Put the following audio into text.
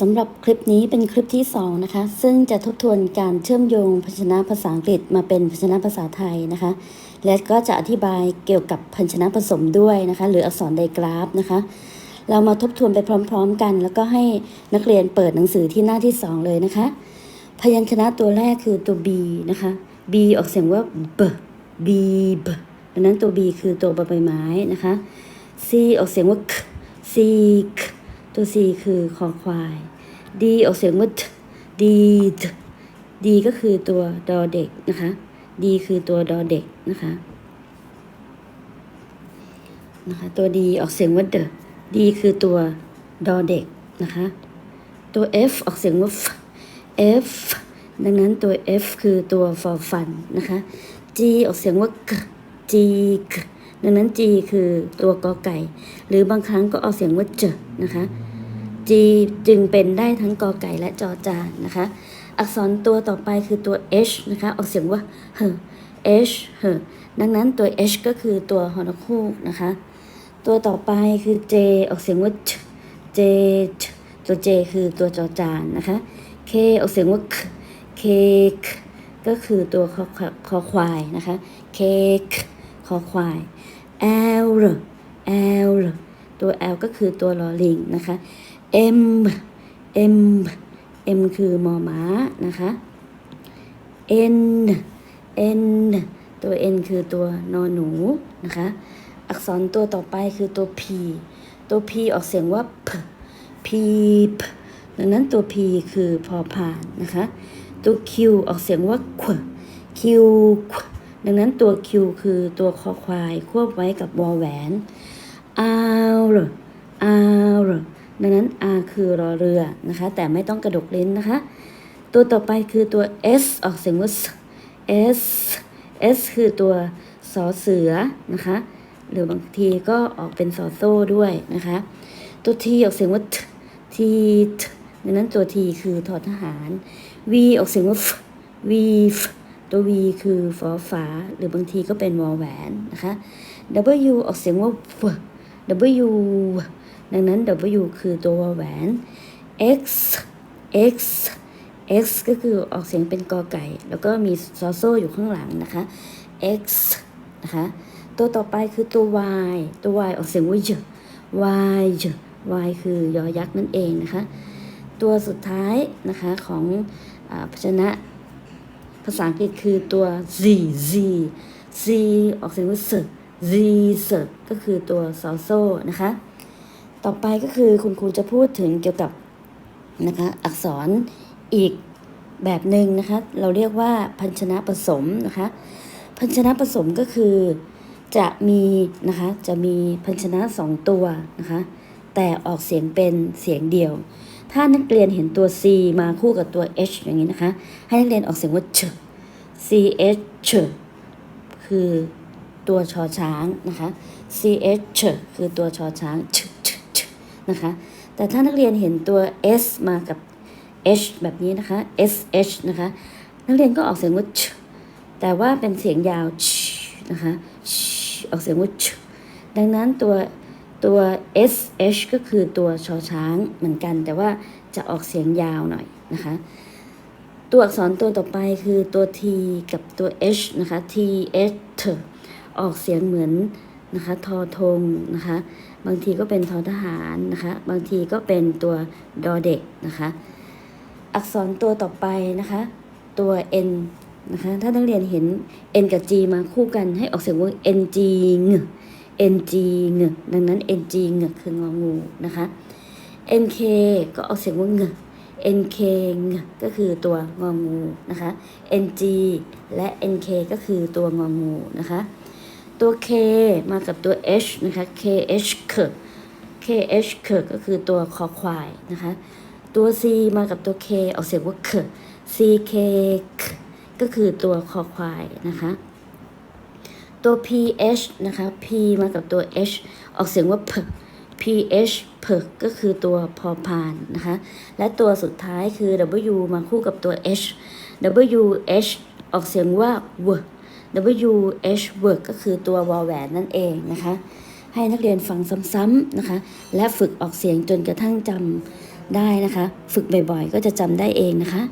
สำหรับคลิปนี้เป็นคลิปที่ 2 นะคะ ซึ่งจะทบทวนการเชื่อมโยงพยัญชนะภาษาอังกฤษมาเป็นพยัญชนะภาษาไทยนะคะ และก็จะอธิบายเกี่ยวกับพยัญชนะผสมด้วยนะคะ หรืออักษรไดกราฟนะคะ เรามาทบทวนไปพร้อม ๆ กัน แล้วก็ให้นักเรียนเปิดหนังสือที่หน้าที่ 2 เลยนะคะ พยัญชนะตัวแรกคือตัว B นะคะ B ออกเสียงว่า b b b ดังนั้นตัว B คือตัวใบไม้นะคะ C ออกเสียงว่า k c k ตัว C คือคอควาย D ออกเสียงว่า d d D ก็คือตัวดอเด็กนะคะ D คือตัวดอเด็กนะคะนะคะ ตัว D ออกเสียงว่า d D คือตัวดอเด็กนะคะ ตัว F ออกเสียงว่า f F ดังนั้นตัว F คือตัวฟอฟันนะคะ G ออกเสียงว่า G g ดังนั้น G คือตัวกอไก่ หรือบางครั้งก็ออกเสียงว่าเจนะคะ G จึงเป็นได้ทั้งกอไก่และจอจานนะคะ อักษรตัวต่อไปคือตัว H นะคะออกเสียงว่าเฮ H เฮดังนั้นตัว H ก็คือตัวฮอนคูกนะคะ ตัวต่อไปคือ J ออกเสียงว่า J J ตัว J คือตัวจอจานนะคะ K ออกเสียงว่า K K ก็คือตัวคอคอควายนะคะ K คอควาย L L ตัว L ก็คือตัวลอลิงนะคะ M M M คือมอม้านะคะ N N ตัว N คือตัวนอนหนูนะคะ อักษรตัวต่อไปคือตัว P ตัว P ออกเสียงว่า P P P ดังนั้นตัว P คือพอผ่านนะคะ ตัว Q ออกเสียงว่า Q Q ดังนั้นตัว Q คือตัวคอควายควบไว้กับวอแหวน R R ดังนั้น R คือรอเรือนะคะ แต่ไม่ต้องกระดกลิ้นนะคะ ตัวต่อไปคือตัว S ออกเสียงว่า S S คือตัวสอเสือนะคะ หรือบางทีก็ออกเป็นสอโซ่ด้วยนะคะ ตัว T ออกเสียงว่า T T ดังนั้นตัว T คือทอทหาร V ออกเสียงว่า V ตัว V คือฟอฝา หรือบางทีก็เป็นวอแหวนนะคะ W ออกเสียงว่า W W ดังนั้น W คือตัววอแหวน X X X ก็คือออกเสียงเป็นกอไก่ แล้วก็มีซอโซ่อยู่ข้างหลังนะคะ X นะคะ ตัวต่อไปคือตัว Y ตัว Y ออกเสียงว่า Y Y Y คือยอยักษ์นั่นเองนะคะ ตัวสุดท้ายนะคะของอพยัญชนะาษาอังกฤษคือตัว Z Z Z ออกเสียงว่า S Z S ก็คือตัวซอโซนะคะ ต่อไปก็คือคุณครูจะพูดถึงเกี่ยวกับนะคะอักษรอีกแบบหนึ่งนะคะ เราเรียกว่าพันชนะผสมนะคะ พันชนะผสมก็คือจะมีนะคะจะมีพันชนะสองตัวนะคะ แต่ออกเสียงเป็นเสียงเดียว ถ้านักเรียนเห็นตัว C มาคู่กับตัว H อย่างนี้นะคะ ให้นักเรียนออกเสียงว่า ch C H ch คือตัวชอช้างนะคะ C H ch คือตัวชอช้าง ch ch ch นะคะ แต่ถ้านักเรียนเห็นตัว S มากับ H แบบนี้นะคะ S H นะคะ นักเรียนก็ออกเสียงว่า ch แต่ว่าเป็นเสียงยาว ch นะคะ ch ออกเสียงว่า ch ดังนั้นตัว ตัว S H ก็คือตัวชอช้างเหมือนกัน แต่ว่าจะออกเสียงยาวหน่อยนะคะ ตัวอักษรตัวต่อไปคือตัว T กับตัว H นะคะ T H T ออกเสียงเหมือนนะคะทอทงนะคะ บางทีก็เป็นทอทหารนะคะ บางทีก็เป็นตัวดอเด็กนะคะ อักษรตัวต่อไปนะคะ ตัว N นะคะ ถ้านักเรียนเห็น N กับ G มาคู่กันให้ออกเสียงว่า NG NG งดังนั้น NG งคืององูนะคะ NK ก็ออกเสียงว่าเง NK งก็คือตัวงองูนะคะ NG และ NK ก็คือตัวงองูนะคะ ตัว K มากับตัว H นะคะ KH เค KH เคก็คือตัวคอควายนะคะ ตัว C มากับตัว K ออกเสียงว่าเค CK ก็คือตัวคอควายนะคะ ตัว PH นะคะ P มากับตัว H ออกเสียงว่า P PH P ก็คือตัวพอพานนะคะ และตัวสุดท้ายคือ W มาคู่กับตัว H WH ออกเสียงว่า W WH work ก็คือตัววอลแหวนนั่นเองนะคะ ให้นักเรียนฟังซ้ำๆนะคะ และฝึกออกเสียงจนกระทั่งจำได้นะคะ ฝึกบ่อยๆ ก็จะจำได้เองนะคะ